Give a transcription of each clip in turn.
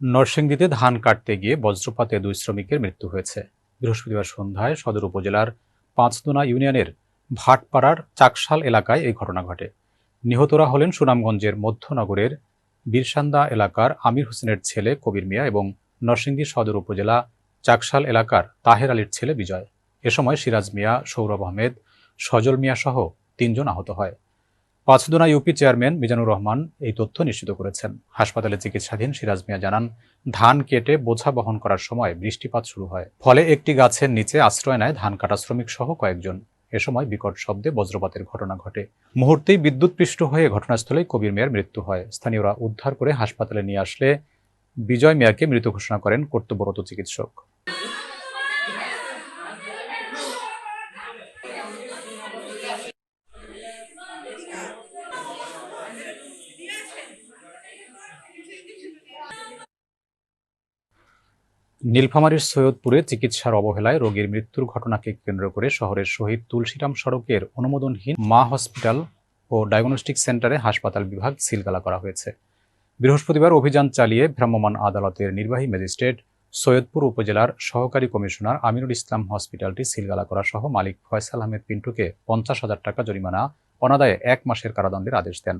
নরসিংদীতে ধান কাটতে গিয়ে বজ্রপাতে দুই শ্রমিকের মৃত্যু হয়েছে। বৃহস্পতিবার সন্ধ্যায় সদর উপজেলার পাঁচদোনা ইউনিয়নের ভাটপাড়ার চাকশাল এলাকায় এই ঘটনা ঘটে। নিহতরা হলেন সুনামগঞ্জের মধ্যনগরের বীরসান্দা এলাকার আমির হোসেনের ছেলে কবির মিয়া এবং নরসিংদী সদর উপজেলা চাকশাল এলাকার তাহের আলীর ছেলে বিজয়। এ সময় সিরাজ মিয়া, সৌরভ আহমেদ, সজল মিয়া সহ তিনজন আহত হয়। পাঁচদোনা ইউপি চেয়ারম্যান মিজানুর রহমান এই তথ্য নিশ্চিত করেছেন। হাসপাতালে চিকিৎসাধীন সিরাজ মিয়া জানান, ধান কেটে বোঝা বহন করার সময় বৃষ্টিপাত শুরু হয়। ফলে একটি গাছের নিচে আশ্রয় নেয় ধান কাটা শ্রমিক সহ কয়েকজন। এ সময় বিকট শব্দে বজ্রপাতের ঘটনা ঘটে। মুহূর্তেই বিদ্যুৎপৃষ্ট হয়ে ঘটনাস্থলে কবির মেয়ের মৃত্যু হয়। স্থানীয়রা উদ্ধার করে হাসপাতালে নিয়ে আসলে বিজয় মিয়াকে মৃত ঘোষণা করেন কর্তব্যরত চিকিৎসক। নীলফামারীর সৈয়দপুরে চিকিৎসার অবহেলায় রোগীর মৃত্যুর ঘটনাকে কেন্দ্র করে শহরের শহীদ তুলসীরাম সড়কের অনুমোদনহীন মা হসপিটাল ও ডায়াগনস্টিক সেন্টারে হাসপাতাল বিভাগ সিলগালা করা হয়েছে। বৃহস্পতিবার অভিযান চালিয়ে ভ্রাম্যমাণ আদালতের নির্বাহী ম্যাজিস্ট্রেট সৈয়দপুর উপজেলার সহকারী কমিশনার আমিনুল ইসলাম হসপিটালটি সিলগালা করা সহ মালিক ফয়সাল আহমেদ পিন্টুকে পঞ্চাশ হাজার টাকা জরিমানা, অনাদায়ে এক মাসের কারাদণ্ডের আদেশ দেন।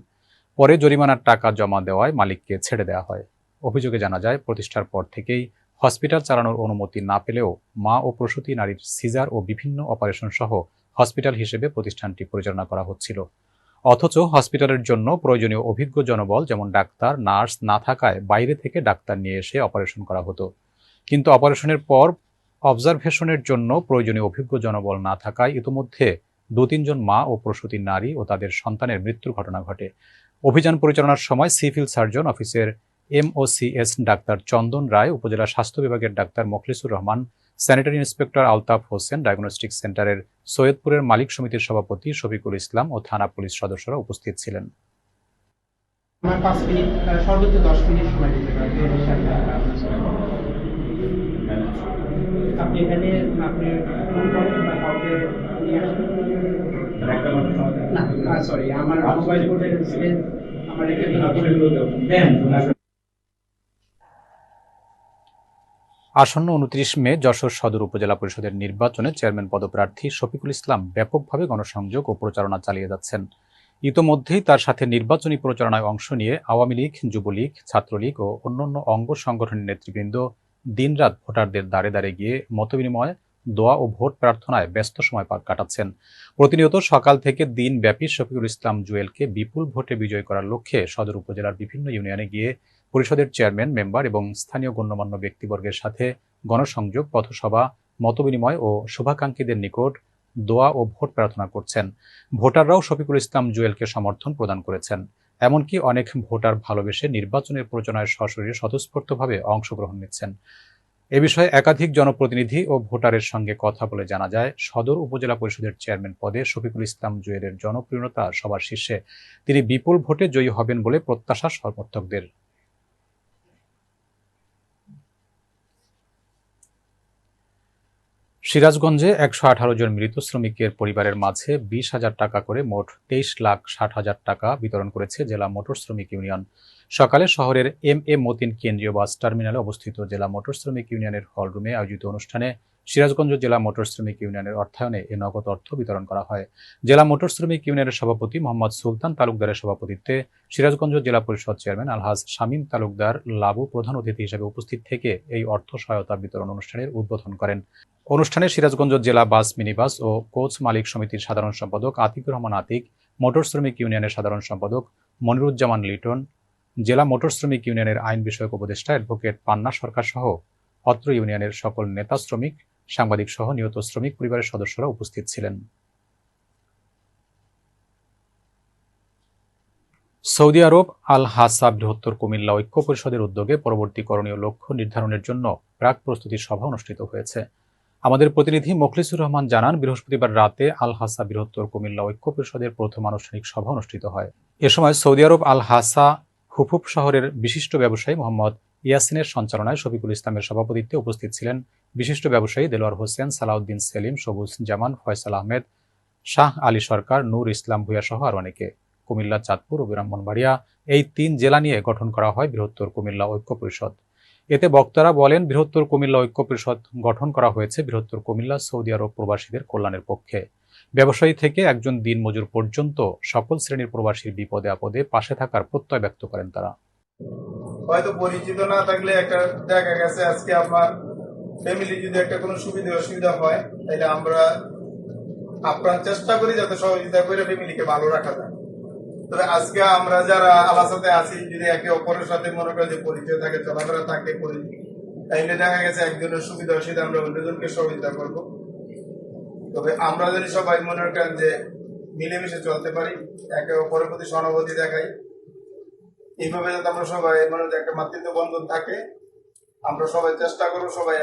পরে জরিমানার টাকা জমা দেওয়ায় মালিককে ছেড়ে দেওয়া হয়। অভিযোগে জানা যায়, প্রতিষ্ঠার পর থেকেই হসপিটাল চালানোর অনুমতি না পেলেও মা ও প্রসূতি নারীর সিজার ও বিভিন্ন অপারেশন সহ হসপিটাল হিসেবে প্রতিষ্ঠানটি পরিচালনা করা হচ্ছিল। অথচ হসপিটালের জন্য প্রয়োজনীয় অভিজ্ঞ জনবল যেমন ডাক্তার, নার্স না থাকায় বাইরে থেকে ডাক্তার নিয়ে এসে অপারেশন করা হতো। কিন্তু অপারেশনের পর অবজারভেশনের জন্য প্রয়োজনীয় অভিজ্ঞ জনবল না থাকায় ইতোমধ্যে দু তিনজন মা ও প্রসূতি নারী ও তাদের সন্তানের মৃত্যুর ঘটনা ঘটে। অভিযান পরিচালনার সময় সিভিল সার্জন অফিসের এমওসিএস ডাক্তার চন্দন রায় উপজেলা স্বাস্থ্য বিভাগের doctor Mokhlesur Rahman sanitary inspector Altaf Hossain diagnostic সেন্টারের সৈয়দপুরের মালিক সমিতির সভাপতি শফিকুল ইসলাম ও থানা পুলিশ সদস্যরা উপস্থিত ছিলেন। আমার আপনি এখানে আপনি না সরি এখানে দেন আসন্ন উনত্রিশ মে যশোর সদর উপজেলা পরিষদের নির্বাচনে চেয়ারম্যান পদপ্রার্থী শফিকুল ইসলাম ব্যাপকভাবে গণসংযোগ ও প্রচারণা চালিয়ে যাচ্ছেন। ইতোমধ্যেই তার সাথে নির্বাচনী প্রচারণায় অংশ নিয়ে আওয়ামী লীগ, যুবলীগ, ছাত্রলীগ ও অন্যান্য অঙ্গ সংগঠনের নেতৃবৃন্দ দিনরাত ভোটারদের দ্বারে দ্বারে গিয়ে মতবিনিময়, দোয়া ও ভোট প্রার্থনায় ব্যস্ত সময় পার কাটাচ্ছেন। প্রতিনিয়ত সকাল থেকে দিনব্যাপী শফিকুল ইসলাম জুয়েলকে বিপুল ভোটে বিজয় করার লক্ষ্যে সদর উপজেলার বিভিন্ন ইউনিয়নে গিয়ে পরিষদের চেয়ারম্যান, মেম্বার এবং স্থানীয় গণ্যমান্য ব্যক্তিবর্গের সাথে গণসংযোগ, পথসভা, মতবিনিময় ও শুভাকাঙ্ক্ষীদের নিকট দোয়া ও ভোট প্রার্থনা করছেন। ভোটাররাও শফিকুল ইসলাম জুয়েলকে সমর্থন প্রদান করেছেন। এমনকি অনেক ভোটার ভালোবেসে নির্বাচনের প্রচারণায় সশরীরে স্বতঃস্ফূর্তভাবে অংশগ্রহণ নিচ্ছেন। এ বিষয়ে একাধিক জনপ্রতিনিধি ও ভোটারের সঙ্গে কথা বলে জানা যায়, সদর উপজেলা পরিষদের চেয়ারম্যান পদে শফিকুল ইসলাম জুয়েলের জনপ্রিয়তা সবার শীর্ষে। তিনি বিপুল ভোটে জয়ী হবেন বলে প্রত্যাশা সমর্থকদের। সিরাজগঞ্জে একশো আঠারো জন মৃত শ্রমিকের পরিবারের মাঝে বিশ হাজার টাকা করে মোট তেইশ লাখ ষাট হাজার টাকা বিতরণ করেছে জেলা মোটর শ্রমিক ইউনিয়ন। সকালে শহরের এম এ মতিন কেন্দ্রীয় বাস টার্মিনালে অবস্থিত জেলা মোটর শ্রমিক ইউনিয়নের হলরুমে আয়োজিত অনুষ্ঠানে সিরাজগঞ্জ জেলা মোটর শ্রমিক ইউনিয়নের অর্থায়নে এ নগদ অর্থ বিতরণ করা হয়। জেলা মোটর শ্রমিক ইউনিয়নের সভাপতি মোহাম্মদ সুলতান তালুকদারের সভাপতিত্বে সিরাজগঞ্জ জেলা পরিষদ চেয়ারম্যান আলহাজ শামীম তালুকদার লাবু প্রধান অতিথি হিসেবে উপস্থিত থেকে এই অর্থ সহায়তা বিতরণ অনুষ্ঠানের উদ্বোধন করেন। অনুষ্ঠানে সিরাজগঞ্জ জেলা বাস, মিনিবাস ও কোচ মালিক সমিতির সাধারণ সম্পাদক আতিকুর রহমান আতিক মোটর শ্রমিক ইউনিয়নের সাধারণ সম্পাদক মনিরুজ্জামান লিটন, জেলা মোটর শ্রমিক ইউনিয়নের আইন বিষয়ক উপদেষ্টা অ্যাডভোকেট পান্না সরকার সহ অত্র ইউনিয়নের সকল নেতা শ্রমিক সাংবাদিক সহ নিহত শ্রমিক পরিবারের সদস্যরা উপস্থিত ছিলেন। সৌদি আরব আল হাসা বৃহত্তর কুমিল্লা ঐক্য পরিষদের উদ্যোগে পরবর্তী করণীয় লক্ষ্য নির্ধারণের জন্য প্রাক প্রস্তুতি সভা অনুষ্ঠিত হয়েছে। আমাদের প্রতিনিধি মখলিসুর রহমান জানান, বৃহস্পতিবার রাতে আল হাসা বৃহত্তর কুমিল্লা ঐক্য পরিষদের প্রথম আনুষ্ঠানিক সভা অনুষ্ঠিত হয়। এ সময় সৌদি আরব আল হাসা হুফুফ শহরের বিশিষ্ট ব্যবসায়ী মোহাম্মদ ইয়াসিনের সঞ্চালনায় শফিকুল ইসলামের সভাপতিত্বে উপস্থিত ছিলেন বিশিষ্ট ব্যবসায়ী দেলোয়ার হোসেন, সালাউদ্দিন সেলিম, সবুজ জামান, ফয়সাল আহমেদ, শাহ আলী সরকার, নূর ইসলাম ভূয়া সহ আর অনেকে। কুমিল্লা, চাঁদপুর ও ব্রাহ্মণবাড়িয়া এই তিন জেলা নিয়ে গঠন করা হয় বৃহত্তর কুমিল্লা ঐক্য পরিষদ। এতে বক্তারা বলেন, বৃহত্তর কুমিল্লা ঐক্য পরিষদ গঠন করা হয়েছে বৃহত্তর কুমিল্লা, সৌদি আরব প্রবাসীদের কল্যাণের পক্ষে। ব্যবসায়ী থেকে একজন দিনমজুর পর্যন্ত সকল শ্রেণির প্রবাসীর বিপদে আপদে পাশে থাকার প্রত্যয় ব্যক্ত করেন তারা। হয়তো পরিচিত না থাকলে একটা দেখা গেছে, আজকে আমার ফ্যামিলি যদি একটা কোনো সুবিধা, অসুবিধা হয় তাহলে আমরা আপ্রাণ চেষ্টা করি যাতে সহযোগিতা করে ফ্যামিলিকে ভালো রাখা যায়। তবে আজকে আমরা যারা সাথে আছি, যদি একে অপরের সাথে মনে করেন যে পরিচয় থাকে, চলাফেরা থাকে করি তাইলে দেখা গেছে একজনের সুবিধা, অসুবিধা আমরা অন্যজনকে সহযোগিতা করব। তবে আমরা যদি সবাই মনে করেন যে মিলেমিশে চলতে পারি, একে অপরের প্রতি সহানুভূতি দেখাই, এইভাবে যাতে আমরা সবাই মানে একটা মাতৃত্ব বন্ধন থাকে, আমরা সবাই চেষ্টা করব সবাই